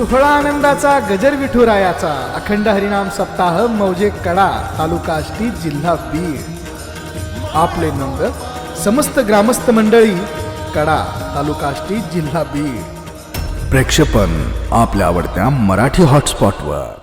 सोहळा आनंदाचा गजर विठुरायाचा. अखंड हरिनाम सप्ताह मौजे कडा तालुका आष्टी जिल्हा बीड आपले नंग समस्त ग्रामस्थ मंडळी कडा तालुका आष्टी जिल्हा बीड प्रेक्षपण आपल्या आवडत्या मराठी हॉटस्पॉटवर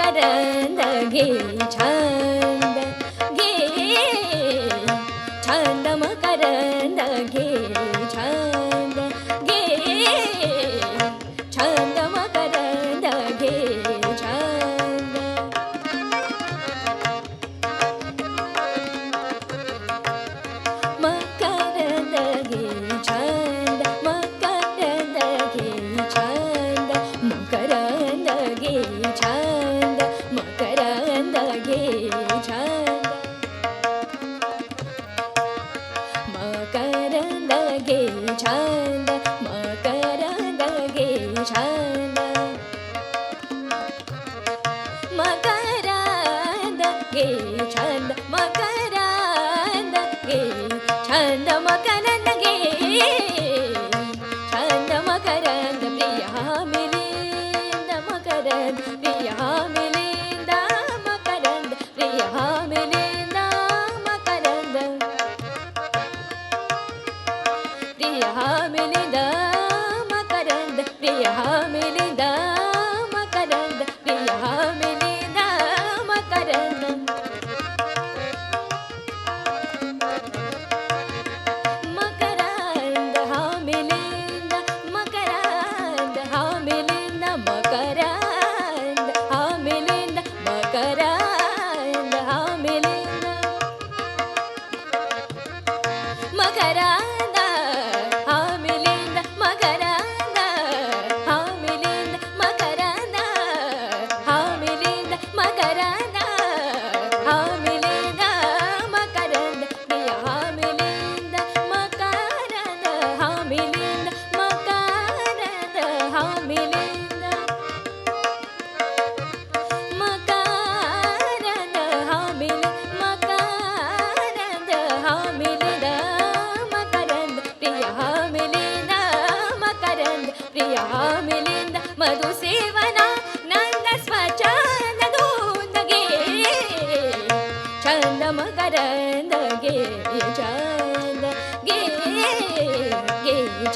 करंद घे छान Trái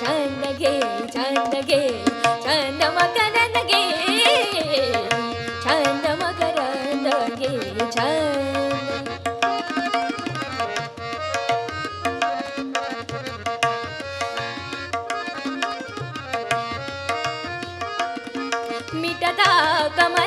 ಚಂದಗೆ ಚಂದಗೆ मकरन्दगे छन्द मकरन्दगे छन्द मिटता कम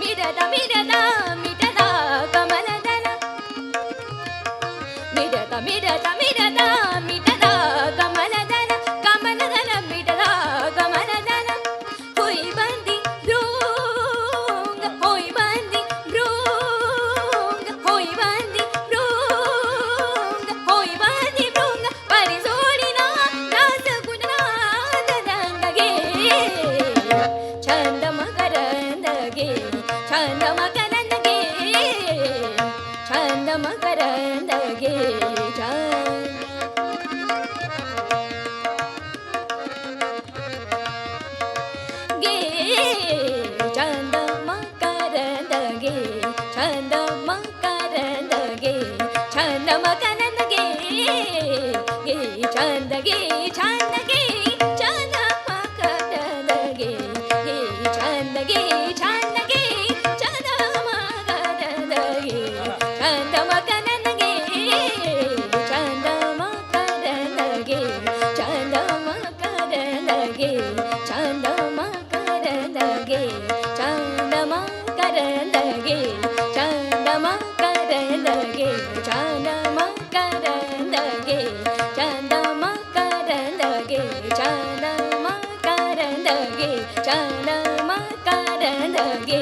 မိတဲ့တမိတဲ့တ ಕಣ ಮಕರದಗೆ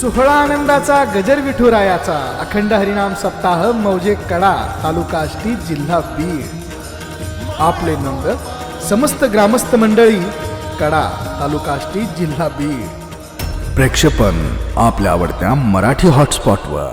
सोहळा आनंदाचा गजर विठुरायाचा. अखंड हरिनाम सप्ताह मौजे कडा तालुका आष्टी जिल्हा बीड. आपले नंद समस्त ग्रामस्थ मंडळी कडा तालुका आष्टी जिल्हा बीड. प्रेक्षपण आपल्या आवडत्या मराठी हॉटस्पॉटवर